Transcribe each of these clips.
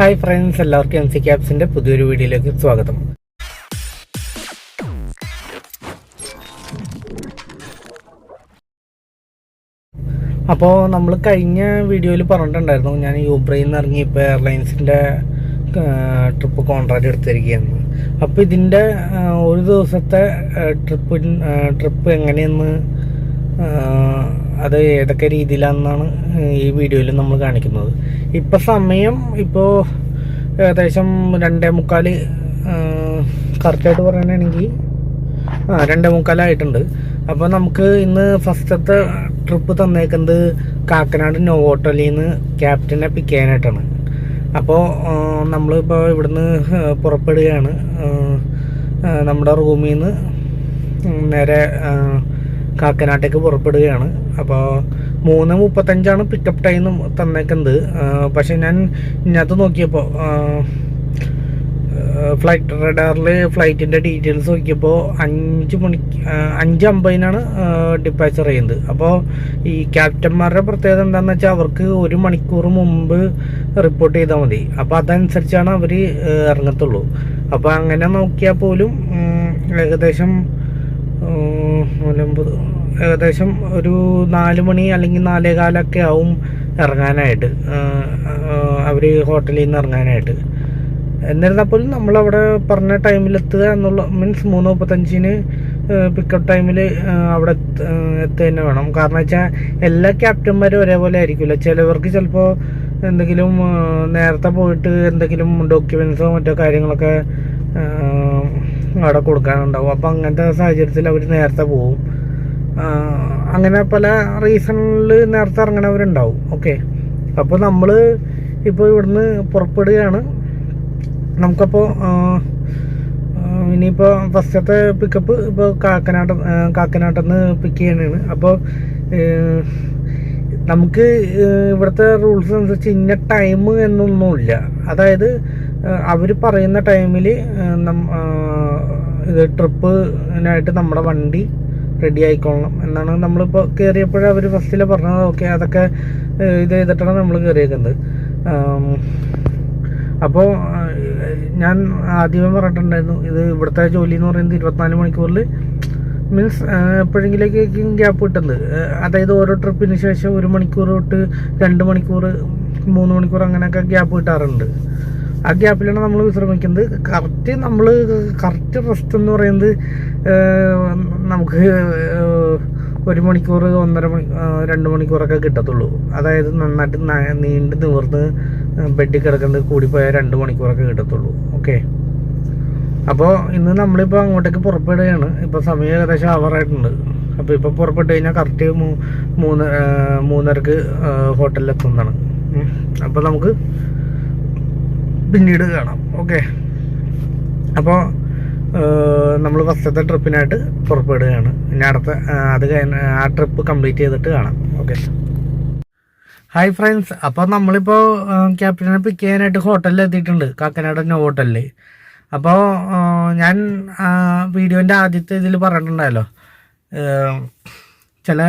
Hi friends എല്ലാവർക്കും M C ക്യാപ്സിന്റെ പുതിയൊരു വീഡിയോയിലേക്ക് സ്വാഗതം. അപ്പോൾ നമ്മൾ കഴിഞ്ഞ വീഡിയോയിൽ പറഞ്ഞിട്ടുണ്ടായിരുന്നു ഞാൻ യൂബ്രയിൽ നിന്ന് ഇറങ്ങി ഇപ്പോൾ എയർലൈൻസിന്റെ ട്രിപ്പ് കോൺട്രാക്ട് എടുത്തിരിക്കുകയാണ് അപ്പോൾ ഇതിന്റെ ഒരു ദിവസത്തെ ട്രിപ്പ് ട്രിപ്പ് എങ്ങനെയെന്ന് അത് ഏതൊക്കെ രീതിയിലാണെന്നാണ് ഈ വീഡിയോയിൽ നമ്മൾ കാണിക്കുന്നത്. ഇപ്പോൾ സമയം ഇപ്പോൾ ഏകദേശം രണ്ടേ മുക്കാൽ കറക്റ്റായിട്ട് പറയുകയാണെങ്കിൽ ആ രണ്ടേ മുക്കാലായിട്ടുണ്ട്. അപ്പോൾ നമുക്ക് ഇന്ന് ഫസ്റ്റത്തെ ട്രിപ്പ് തന്നേക്കുന്നത് കാക്കനാട് നോവോട്ടലിൽ നിന്ന് ക്യാപ്റ്റനെ പിക്ക് ചെയ്യാനായിട്ടാണ്. അപ്പോൾ നമ്മളിപ്പോൾ ഇവിടുന്ന് പുറപ്പെടുകയാണ്. നമ്മുടെ റൂമിൽ നിന്ന് നേരെ കാക്കനാട്ടേക്ക് പുറപ്പെടുകയാണ്. അപ്പോൾ മൂന്ന് മുപ്പത്തഞ്ചാണ് പിക്കപ്പ് ടൈം തന്നേക്കുന്നത് പക്ഷേ ഞാൻ ഇതിനകത്ത് നോക്കിയപ്പോൾ ഫ്ലൈറ്റ് റഡാറിൽ ഫ്ലൈറ്റിന്റെ ഡീറ്റെയിൽസ് നോക്കിയപ്പോൾ അഞ്ച് മണിക്ക് അഞ്ച് അമ്പതിനാണ് ഡിപ്പാച്ചർ ചെയ്യുന്നത് അപ്പോൾ ഈ ക്യാപ്റ്റന്മാരുടെ പ്രത്യേകത എന്താണെന്ന് വെച്ചാൽ അവർക്ക് ഒരു മണിക്കൂർ മുമ്പ് റിപ്പോർട്ട് ചെയ്താൽ മതി. അപ്പോൾ അതനുസരിച്ചാണ് അവർ ഇറങ്ങത്തുള്ളൂ. അപ്പോൾ അങ്ങനെ നോക്കിയാൽ പോലും ഏകദേശം നൂറ്റമ്പത് ഏകദേശം ഒരു നാല് മണി അല്ലെങ്കിൽ നാലേ കാലൊക്കെ ആവും ഇറങ്ങാനായിട്ട്. അവർ ഹോട്ടലിൽ നിന്ന് ഇറങ്ങാനായിട്ട്. എന്നിരുന്നപ്പോഴും നമ്മളവിടെ പറഞ്ഞ ടൈമിൽ എത്തുക എന്നുള്ള മീൻസ് മൂന്ന് മുപ്പത്തഞ്ചിന് പിക്കപ്പ് ടൈമിൽ അവിടെ എത്ത- എത്തുക തന്നെ വേണം. കാരണം വെച്ചാൽ എല്ലാ ക്യാപ്റ്റന്മാരും ഒരേപോലെ ആയിരിക്കില്ല? ചിലവർക്ക് ചിലപ്പോൾ എന്തെങ്കിലും നേരത്തെ പോയിട്ട് എന്തെങ്കിലും ഡോക്യുമെൻസോ മറ്റോ കാര്യങ്ങളൊക്കെ അവിടെ കൊടുക്കാനുണ്ടാവും. അപ്പോൾ അങ്ങനത്തെ സാഹചര്യത്തിൽ അവർ നേരത്തെ പോവും. അങ്ങനെ പല റീസണിൽ നേരത്തെ ഇറങ്ങണവരുണ്ടാവും. ഓക്കെ അപ്പോൾ നമ്മൾ ഇപ്പോൾ ഇവിടുന്ന് പുറപ്പെടുകയാണ്. നമുക്കപ്പോൾ ഇനിയിപ്പോൾ ഫസ്റ്റത്തെ പിക്കപ്പ് ഇപ്പോൾ കാക്കനാട്ട കാക്കനാട്ടിൽ നിന്ന് പിക്ക് ചെയ്യണതാണ് അപ്പോൾ നമുക്ക് ഇവിടുത്തെ റൂൾസ് അനുസരിച്ച് ഇന്ന ടൈം എന്നൊന്നുമില്ല. അതായത് അവർ പറയുന്ന ടൈമിൽ ഇത് ട്രിപ്പിനായിട്ട് നമ്മുടെ വണ്ടി റെഡി ആയിക്കൊള്ളണം എന്നാണ് നമ്മളിപ്പോൾ കയറിയപ്പോഴേ അവർ ഫസ്റ്റിൽ പറഞ്ഞത് ഓക്കെ അതൊക്കെ ഇത് ചെയ്തിട്ടാണ് നമ്മൾ കയറിയേക്കുന്നത് അപ്പോൾ ഞാൻ ആദ്യമേ പറഞ്ഞിട്ടുണ്ടായിരുന്നു ഇത് ഇവിടുത്തെ ജോലി എന്ന് പറയുന്നത് ഇരുപത്തിനാല് മണിക്കൂറിൽ മീൻസ് എപ്പോഴെങ്കിലേക്കും ഗ്യാപ്പ് കിട്ടുന്നത്. അതായത് ഓരോ ട്രിപ്പിന് ശേഷം ഒരു മണിക്കൂർ തൊട്ട് രണ്ട് മണിക്കൂർ മൂന്ന് മണിക്കൂർ അങ്ങനെയൊക്കെ ഗ്യാപ്പ് കിട്ടാറുണ്ട്. ആ ഗ്യാപ്പിലാണ് നമ്മൾ വിശ്രമിക്കുന്നത്. കറക്റ്റ് നമ്മൾ കറക്റ്റ് റെസ്റ്റ് എന്ന് പറയുന്നത് നമുക്ക് ഒരു മണിക്കൂർ ഒന്നര മണി രണ്ട് മണിക്കൂറൊക്കെ കിട്ടത്തുള്ളൂ. അതായത് നന്നായിട്ട് നീണ്ടു നിവർന്ന് ബെഡിൽ കിടക്കുന്നത് കൂടിപ്പോയാൽ രണ്ട് മണിക്കൂറൊക്കെ കിട്ടത്തുള്ളൂ. ഓക്കെ അപ്പോൾ ഇന്ന് നമ്മളിപ്പോൾ അങ്ങോട്ടേക്ക് പുറപ്പെടുകയാണ്. ഇപ്പോൾ സമയം ഏകദേശം ആവറായിട്ടുണ്ട് അപ്പോൾ ഇപ്പോൾ പുറപ്പെട്ട് കഴിഞ്ഞാൽ കറക്റ്റ് മൂന്ന് മൂന്നരക്ക് ഹോട്ടലിൽ എത്തുന്നതാണ്. അപ്പോൾ നമുക്ക് പിന്നീട് കാണാം. ഓക്കെ അപ്പോൾ നമ്മൾ ഫസ്റ്റത്തെ ട്രിപ്പിനായിട്ട് പുറപ്പെടുകയാണ്. ഇനി അടുത്ത അത് ആ ട്രിപ്പ് കംപ്ലീറ്റ് ചെയ്തിട്ട് കാണാം. ഓക്കെ ഹായ് ഫ്രണ്ട്സ് അപ്പോൾ നമ്മളിപ്പോൾ ക്യാപ്റ്റനെ പിക്ക് ചെയ്യാനായിട്ട് ഹോട്ടലിൽ എത്തിയിട്ടുണ്ട്. കാക്കനാട് നോ ഹോട്ടലിൽ അപ്പോൾ ഞാൻ വീഡിയോന്റെ ആദ്യത്തെ ഇതിൽ പറഞ്ഞിട്ടുണ്ടായല്ലോ. ചില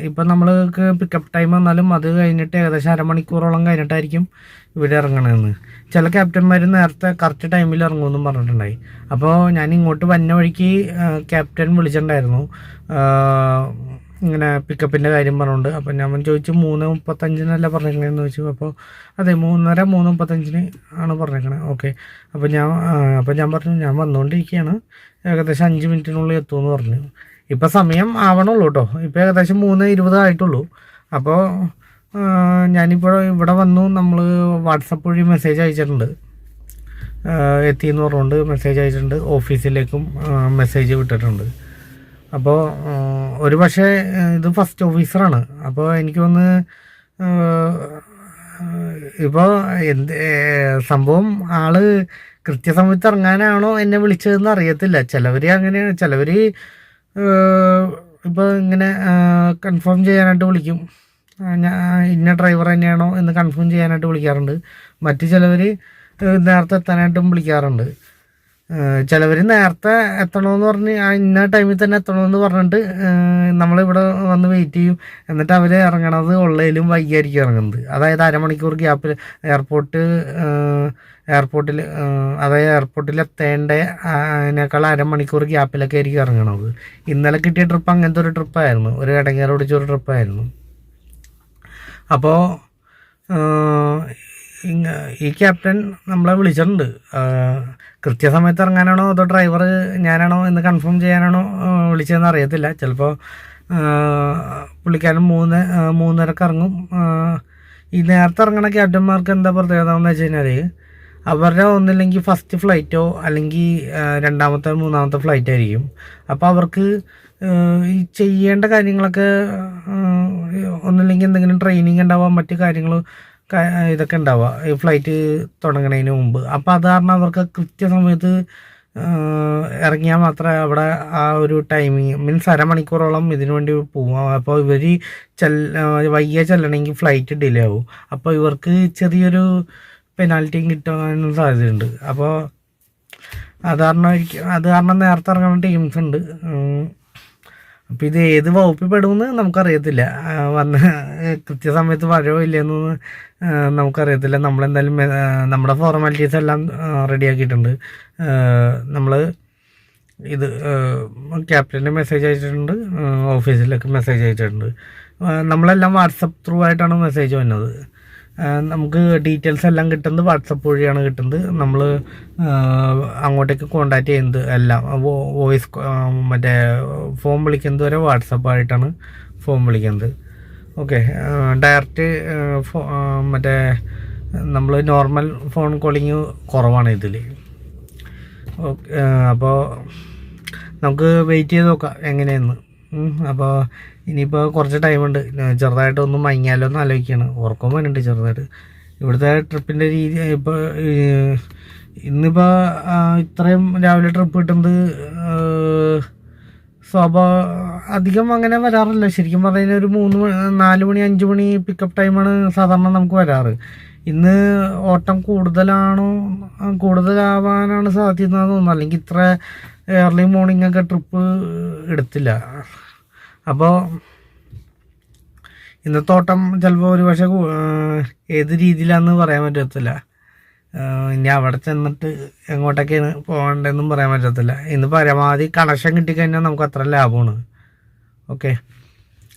ഇപ്പം നമ്മൾക്ക് പിക്കപ്പ് ടൈം വന്നാലും അത് കഴിഞ്ഞിട്ട് ഏകദേശം അരമണിക്കൂറോളം കഴിഞ്ഞിട്ടായിരിക്കും ഇവിടെ ഇറങ്ങണമെന്ന് ചില ക്യാപ്റ്റന്മാർ നേരത്തെ കറക്റ്റ് ടൈമിൽ ഇറങ്ങുമെന്നും പറഞ്ഞിട്ടുണ്ടായി. അപ്പോൾ ഞാൻ ഇങ്ങോട്ട് വന്ന വഴിക്ക് ക്യാപ്റ്റൻ വിളിച്ചിട്ടുണ്ടായിരുന്നു. ഇങ്ങനെ പിക്കപ്പിന്റെ കാര്യം പറഞ്ഞുകൊണ്ട് അപ്പം ഞാൻ ചോദിച്ചു മൂന്ന് മുപ്പത്തഞ്ചിനല്ല പറഞ്ഞേക്കണേന്ന്? ചോദിച്ചു. അപ്പോൾ അതെ മൂന്നര മൂന്ന് മുപ്പത്തഞ്ചിന് ആണ് പറഞ്ഞേക്കണേ. ഓക്കെ. അപ്പോൾ ഞാൻ അപ്പം അപ്പോൾ ഞാൻ പറഞ്ഞു ഞാൻ വന്നുകൊണ്ടിരിക്കുകയാണ് ഏകദേശം അഞ്ച് മിനിറ്റിനുള്ളിൽ എത്തുമെന്ന് പറഞ്ഞു. ഇപ്പോൾ സമയം ആവണുള്ളൂ കേട്ടോ ഇപ്പോൾ ഏകദേശം മൂന്ന് ഇരുപത് ആയിട്ടുള്ളൂ. അപ്പോൾ ഞാനിപ്പോൾ ഇവിടെ വന്നു. നമ്മൾ വാട്സപ്പ് വഴി മെസ്സേജ് അയച്ചിട്ടുണ്ട്. എത്തി എന്ന് പറഞ്ഞുകൊണ്ട് മെസ്സേജ് അയച്ചിട്ടുണ്ട്. ഓഫീസിലേക്കും മെസ്സേജ് വിട്ടിട്ടുണ്ട്. അപ്പോൾ ഒരു പക്ഷേ ഇത് ഫസ്റ്റ് ഓഫീസറാണ്. അപ്പോൾ എനിക്ക് വന്ന് ഇപ്പോൾ എന്ത് സംഭവം ആൾ കൃത്യസമയത്ത് ഇറങ്ങാനാണോ എന്നെ വിളിച്ചതെന്ന് അറിയത്തില്ല. ചിലവർ അങ്ങനെയാണ് ചിലവർ ഇപ്പോൾ ഇങ്ങനെ കൺഫേം ചെയ്യാനായിട്ട് വിളിക്കും. ഞാൻ ഇന്ന ഡ്രൈവർ തന്നെയാണോ എന്ന് കൺഫേം ചെയ്യാനായിട്ട് വിളിക്കാറുണ്ട്. മറ്റു ചിലവർ നേരത്തെ എത്താനായിട്ടും വിളിക്കാറുണ്ട്. ചിലവർ നേരത്തെ എത്തണമെന്ന് പറഞ്ഞ് ആ ഇന്ന ടൈമിൽ തന്നെ എത്തണമെന്ന് പറഞ്ഞിട്ട് നമ്മളിവിടെ വന്ന് വെയിറ്റ് ചെയ്യും. എന്നിട്ട് അവർ ഇറങ്ങണത് ഉള്ളതിലും വൈകിയായിരിക്കും ഇറങ്ങുന്നത്. അതായത് അരമണിക്കൂർ ഗ്യാപ്പിൽ എയർപോർട്ട് എയർപോർട്ടിൽ അതായത് എയർപോർട്ടിൽ എത്തേണ്ട അതിനേക്കാൾ അരമണിക്കൂർ ഗ്യാപ്പിലൊക്കെ ആയിരിക്കും ഇറങ്ങണത്. ഇന്നലെ കിട്ടിയ ട്രിപ്പ് അങ്ങനത്തെ ഒരു ട്രിപ്പായിരുന്നു ഒരു ഇടങ്ങേറ് ഒരു ട്രിപ്പായിരുന്നു അപ്പോൾ ഈ ക്യാപ്റ്റൻ നമ്മളെ വിളിച്ചിട്ടുണ്ട്. കൃത്യസമയത്ത് ഇറങ്ങാനാണോ അതോ ഡ്രൈവർ ഞാനാണോ എന്ന് കൺഫേം ചെയ്യാനാണോ വിളിച്ചതെന്ന് അറിയത്തില്ല. ചിലപ്പോൾ പുള്ളിക്കാരൻ മൂന്ന് മൂന്നരക്ക് ഇറങ്ങും. ഈ നേരത്തെ ഇറങ്ങണ ക്യാപ്റ്റന്മാർക്ക് എന്താ പ്രത്യേകത എന്ന് വെച്ച് കഴിഞ്ഞാൽ അവരുടെ ഒന്നില്ലെങ്കിൽ ഫസ്റ്റ് ഫ്ലൈറ്റോ അല്ലെങ്കിൽ രണ്ടാമത്തെ മൂന്നാമത്തെ ഫ്ലൈറ്റ് ആയിരിക്കും. അപ്പോൾ അവർക്ക് ഈ ചെയ്യേണ്ട കാര്യങ്ങളൊക്കെ ഒന്നില്ലെങ്കിൽ എന്തെങ്കിലും ട്രെയിനിങ് ഉണ്ടാവാം മറ്റു കാര്യങ്ങൾ ഇതൊക്കെ ഉണ്ടാവുക. ഈ ഫ്ലൈറ്റ് തുടങ്ങുന്നതിന് മുമ്പ്. അപ്പോൾ അത് കാരണം അവർക്ക് കൃത്യസമയത്ത് ഇറങ്ങിയാൽ മാത്രമേ അവിടെ ആ ഒരു ടൈമിങ് മീൻസ് അരമണിക്കൂറോളം ഇതിനു വേണ്ടി പോവാം. അപ്പോൾ ഇവർ ചെല്ല വൈകിയ ചെല്ലണമെങ്കിൽ ഫ്ലൈറ്റ് ഡിലേ ആവും. അപ്പോൾ ഇവർക്ക് ചെറിയൊരു പെനാൽറ്റിയും കിട്ടാനും സാധ്യതയുണ്ട്. അപ്പോൾ അത് കാരണം അത് കാരണം നേരത്തെ ഇറങ്ങുന്ന ടീംസ് ഉണ്ട്. ഉം. അപ്പോൾ ഇത് ഏത് വകുപ്പിൽ പെടുമെന്ന് നമുക്കറിയത്തില്ല. വന്ന് കൃത്യസമയത്ത് വരുമോ ഇല്ലയെന്നൊന്നും നമുക്കറിയത്തില്ല. നമ്മളെന്തായാലും നമ്മുടെ ഫോർമാലിറ്റീസ് എല്ലാം റെഡിയാക്കിയിട്ടുണ്ട് നമ്മൾ ഇത് ക്യാപ്റ്റന്റെ മെസ്സേജ് അയച്ചിട്ടുണ്ട്. ഓഫീസിലേക്ക് മെസ്സേജ് അയച്ചിട്ടുണ്ട്. നമ്മളെല്ലാം വാട്സപ്പ് ത്രൂ ആയിട്ടാണ് മെസ്സേജ് വന്നത്. നമുക്ക് ഡീറ്റെയിൽസ് എല്ലാം കിട്ടുന്നത് വാട്സപ്പ് വഴിയാണ് കിട്ടുന്നത്. നമ്മൾ അങ്ങോട്ടേക്ക് കോണ്ടാക്ട് ചെയ്യുന്നത് എല്ലാം. വോയിസ് മറ്റേ ഫോം വിളിക്കുന്നത് വരെ വാട്സപ്പായിട്ടാണ് ഫോം വിളിക്കുന്നത്. ഓക്കെ ഡയറക്റ്റ് ഫോ മറ്റേ നമ്മൾ നോർമൽ ഫോൺ കോളിങ് കുറവാണ് ഇതിൽ ഓക്കെ അപ്പോൾ നമുക്ക് വെയിറ്റ് ചെയ്ത് നോക്കാം എങ്ങനെയെന്ന്. അപ്പോൾ ഇനിയിപ്പോൾ കുറച്ച് ടൈമുണ്ട് ചെറുതായിട്ട് ഒന്ന് മങ്ങിയാലോ എന്ന് ആലോചിക്കുകയാണ് ഉറക്കം വരുന്നുണ്ട് ചെറുതായിട്ട്. ഇവിടുത്തെ ട്രിപ്പിന്റെ രീതി ഇപ്പോൾ ഇന്നിപ്പോൾ ഇത്രയും രാവിലെ ട്രിപ്പ് കിട്ടുന്നത് സ്വാഭാ അധികം അങ്ങനെ വരാറില്ല. ശരിക്കും പറഞ്ഞാൽ ഒരു മൂന്ന് നാല് മണി അഞ്ച് മണി പിക്കപ്പ് ടൈമാണ് സാധാരണ നമുക്ക് വരാറ്. ഇന്ന് ഓട്ടം കൂടുതലാണോ കൂടുതലാവാനാണ് സാധ്യത തോന്നുന്നു അല്ലെങ്കിൽ ഇത്ര ഏർലി മോർണിംഗ് ഒക്കെ ട്രിപ്പ് എടുത്തില്ല. അപ്പോൾ ഇന്നത്തെ ഓട്ടം ചിലപ്പോൾ ഒരു പക്ഷേ ഏത് രീതിയിലാണെന്ന് പറയാൻ പറ്റത്തില്ല. ഇനി അവിടെ ചെന്നിട്ട് എങ്ങോട്ടൊക്കെയാണ് പോകേണ്ടതെന്നും പറയാൻ പറ്റത്തില്ല. ഇന്ന് പരമാവധി കണക്ഷൻ കിട്ടിക്കഴിഞ്ഞാൽ നമുക്ക് അത്ര ലാഭമാണ്. ഓക്കെ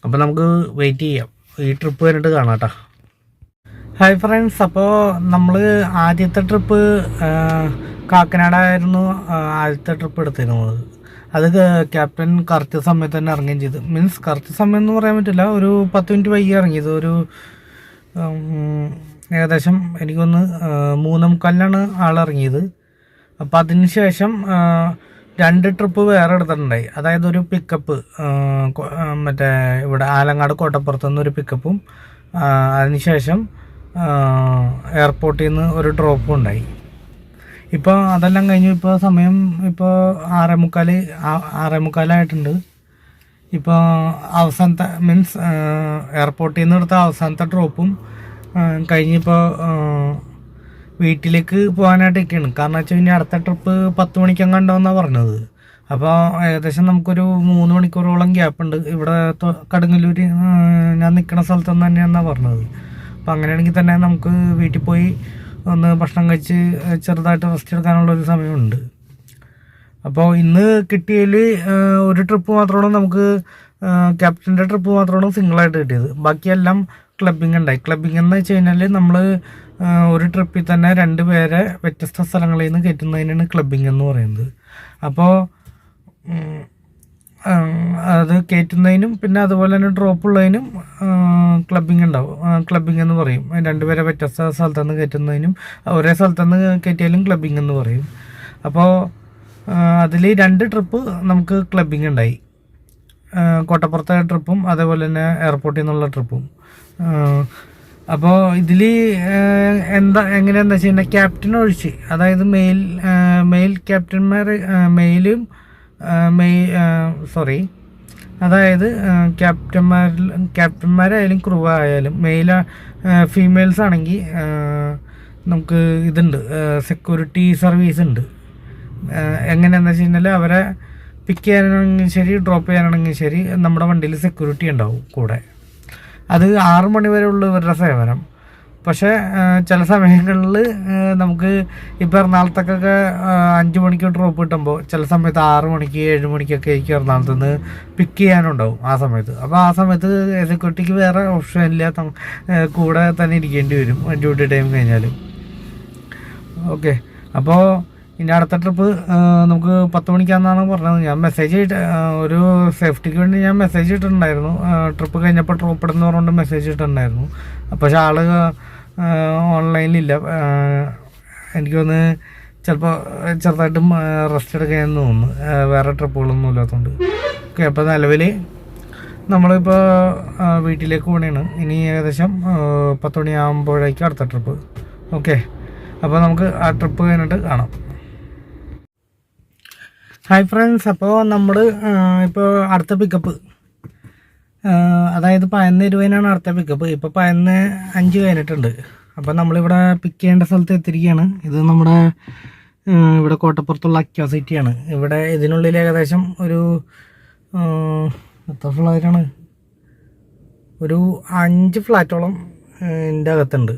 അപ്പോൾ നമുക്ക് വെയിറ്റ് ചെയ്യാം. ഈ ട്രിപ്പ് കഴിഞ്ഞിട്ട് കാണാം കേട്ടോ ഹായ് ഫ്രണ്ട്സ് അപ്പോൾ നമ്മൾ ആദ്യത്തെ ട്രിപ്പ് കാക്കനാടായിരുന്നു ആദ്യത്തെ ട്രിപ്പ് എടുത്തിരുന്നത്. അത് ക്യാപ്റ്റൻ കറക്റ്റ് സമയത്ത് തന്നെ ഇറങ്ങുകയും ചെയ്തു. മീൻസ് കറക്റ്റ് സമയം എന്ന് പറയാൻ പറ്റില്ല. ഒരു പത്ത് മിനിറ്റ് വൈകി ഇറങ്ങിയത്. ഒരു ഏകദേശം എനിക്കൊന്ന് മൂന്ന് മുക്കാലിനാണ് ആളിറങ്ങിയത് അപ്പം അതിന് ശേഷം രണ്ട് ട്രിപ്പ് വേറെ എടുത്തിട്ടുണ്ടായി. അതായത് ഒരു പിക്കപ്പ് മറ്റേ ഇവിടെ ആലങ്ങാട് കോട്ടപ്പുറത്ത് നിന്ന് ഒരു പിക്കപ്പും അതിനുശേഷം എയർപോർട്ടിൽ നിന്ന് ഒരു ഡ്രോപ്പും ഉണ്ടായി. ഇപ്പോൾ അതെല്ലാം കഴിഞ്ഞു. ഇപ്പോൾ സമയം ഇപ്പോൾ ആറേ മുക്കാൽ ആറേ മുക്കാലായിട്ടുണ്ട്. ഇപ്പോൾ അവസാനത്തെ മീൻസ് എയർപോർട്ടിൽ നിന്ന് എടുത്ത അവസാനത്തെ ഡ്രോപ്പും കഴിഞ്ഞിപ്പോൾ വീട്ടിലേക്ക് പോകാനായിട്ട് ഇരിക്കണം കാരണം വെച്ചാൽ ഇനി അടുത്ത ട്രിപ്പ് പത്ത് മണിക്കെങ്ങാണ്ടോന്നാണ് പറഞ്ഞത്. അപ്പോൾ ഏകദേശം നമുക്കൊരു മൂന്ന് മണിക്കൂറോളം ഗ്യാപ്പ് ഉണ്ട്. ഇവിടെ കടുങ്ങല്ലൂർ ഞാൻ നിൽക്കുന്ന സ്ഥലത്തുനിന്ന് തന്നെയാണെന്നാണ് പറഞ്ഞത്. അപ്പോൾ അങ്ങനെയാണെങ്കിൽ തന്നെ നമുക്ക് വീട്ടിൽ പോയി ഒന്ന് ഭക്ഷണം കഴിച്ച് ചെറുതായിട്ട് റെസ്റ്റ് എടുക്കാനുള്ള ഒരു സമയമുണ്ട്. അപ്പോൾ ഇന്ന് കിട്ടിയതിൽ ഒരു ട്രിപ്പ് മാത്രമാണ് നമുക്ക് ക്യാപ്റ്റന്റെ ട്രിപ്പ് മാത്രമാണ് സിംഗിളായിട്ട് കിട്ടിയത്. ബാക്കിയെല്ലാം ക്ലബിങ് ഉണ്ടായി. ക്ലബിങ് എന്ന് വെച്ച് കഴിഞ്ഞാൽ നമ്മൾ ഒരു ട്രിപ്പിൽ തന്നെ രണ്ട് പേരെ വ്യത്യസ്ത സ്ഥലങ്ങളിൽ നിന്ന് കയറ്റുന്നതിനാണ് ക്ലബിങ് എന്ന് പറയുന്നത്. അപ്പോൾ അത് കയറ്റുന്നതിനും പിന്നെ അതുപോലെ തന്നെ ഡ്രോപ്പ് ഉള്ളതിനും ക്ലബിങ് ഉണ്ടാവും. ക്ലബിങ് എന്ന് പറയും. രണ്ടുപേരെ വ്യത്യസ്ത സ്ഥലത്തുനിന്ന് കയറ്റുന്നതിനും ഒരേ സ്ഥലത്തുനിന്ന് കയറ്റിയാലും ക്ലബിങ് എന്ന് പറയും. അപ്പോൾ അതിൽ രണ്ട് ട്രിപ്പ് നമുക്ക് ക്ലബിങ് ഉണ്ടായി. കോട്ടപ്പുറത്തെ ട്രിപ്പും അതേപോലെ തന്നെ എയർപോർട്ടിൽ നിന്നുള്ള ട്രിപ്പും അപ്പോൾ ഇതിൽ എന്താ എങ്ങനെയാണെന്ന് വെച്ച് കഴിഞ്ഞാൽ ക്യാപ്റ്റൻ ഒഴിച്ച് അതായത് മെയിൽ മെയിൽ ക്യാപ്റ്റന്മാർ മെയിലും മെയ് സോറി അതായത് ക്യാപ്റ്റന്മാരിൽ ക്യാപ്റ്റന്മാരായാലും ക്രൂ ആയാലും മെയിൽ ഫീമെയിൽസ് ആണെങ്കിൽ നമുക്ക് ഇതുണ്ട് സെക്യൂരിറ്റി സർവീസ് ഉണ്ട്. എങ്ങനെയാണെന്ന് വെച്ച് കഴിഞ്ഞാൽ അവരെ പിക്ക് ചെയ്യാനാണെങ്കിൽ ശരി ഡ്രോപ്പ് ചെയ്യാനാണെങ്കിൽ ശരി നമ്മുടെ വണ്ടിയിൽ സെക്യൂരിറ്റി ഉണ്ടാവും കൂടെ. അത് ആറ് മണി വരെ ഉള്ള ഇവരുടെ സേവനം. പക്ഷേ ചില സമയങ്ങളിൽ നമുക്ക് ഇപ്പോൾ എറണാകുളത്തൊക്കെ അഞ്ച് മണിക്ക് ഡ്രോപ്പ് കിട്ടുമ്പോൾ ചില സമയത്ത് ആറ് മണിക്ക് ഏഴ് മണിക്കൊക്കെ ആയിരിക്കും എറണാകുളത്ത് നിന്ന് പിക്ക് ചെയ്യാനുണ്ടാവും ആ സമയത്ത്. അപ്പോൾ ആ സമയത്ത് സെക്യൂരിറ്റിക്ക് വേറെ ഓപ്ഷൻ ഇല്ല. കൂടെ തന്നെ ഇരിക്കേണ്ടി വരും. ഡ്യൂട്ടി ടൈം കഴിഞ്ഞാൽ ഓക്കെ. അപ്പോൾ ഇനി അടുത്ത ട്രിപ്പ് നമുക്ക് പത്ത് മണിക്കാണെന്നാണ് പറഞ്ഞത്. ഞാൻ മെസ്സേജ് ഇട്ട് ഒരു സേഫ്റ്റിക്ക് വേണ്ടി ഞാൻ മെസ്സേജ് ഇട്ടിട്ടുണ്ടായിരുന്നു. ട്രിപ്പ് കഴിഞ്ഞപ്പോൾ ഡ്രോപ്പ് ഇടുന്ന പറഞ്ഞുകൊണ്ട് മെസ്സേജ് ഇട്ടിട്ടുണ്ടായിരുന്നു. പക്ഷേ ആൾ ഓൺലൈനിലില്ല എനിക്കൊന്ന് ചിലപ്പോൾ ചെറുതായിട്ടും റെസ്റ്റ് എടുക്കാമെന്ന് തോന്നുന്നു. വേറെ ട്രിപ്പുകളൊന്നും ഇല്ലാത്തതുകൊണ്ട് ഓക്കെ അപ്പോൾ നിലവിൽ നമ്മളിപ്പോൾ വീട്ടിലേക്ക് പോകണേണ് ഇനി ഏകദേശം പത്ത് മണിയാകുമ്പോഴേക്കും അടുത്ത ട്രിപ്പ് ഓക്കെ അപ്പോൾ നമുക്ക് ആ ട്രിപ്പ് കഴിഞ്ഞിട്ട് കാണാം. ഹായ് ഫ്രണ്ട്സ് അപ്പോൾ നമ്മൾ ഇപ്പോൾ അടുത്ത പിക്കപ്പ് അതായത് പതിനൊന്ന് ഇരുപതിനാണ് അടുത്ത പിക്കപ്പ് ഇപ്പോൾ പതിനൊന്ന് അഞ്ച് കഴിഞ്ഞിട്ടുണ്ട്. അപ്പോൾ നമ്മളിവിടെ പിക്ക് ചെയ്യേണ്ട സ്ഥലത്ത് എത്തിയിരിക്കുകയാണ്. ഇത് നമ്മുടെ ഇവിടെ കോട്ടപ്പുറത്തുള്ള അക്യോ സിറ്റിയാണ് ഇവിടെ ഇതിനുള്ളിൽ ഏകദേശം ഒരു എത്ര ഫ്ലാറ്റാണ് ഒരു അഞ്ച് ഫ്ലാറ്റോളം ഇതിന്റെ അകത്തുണ്ട്.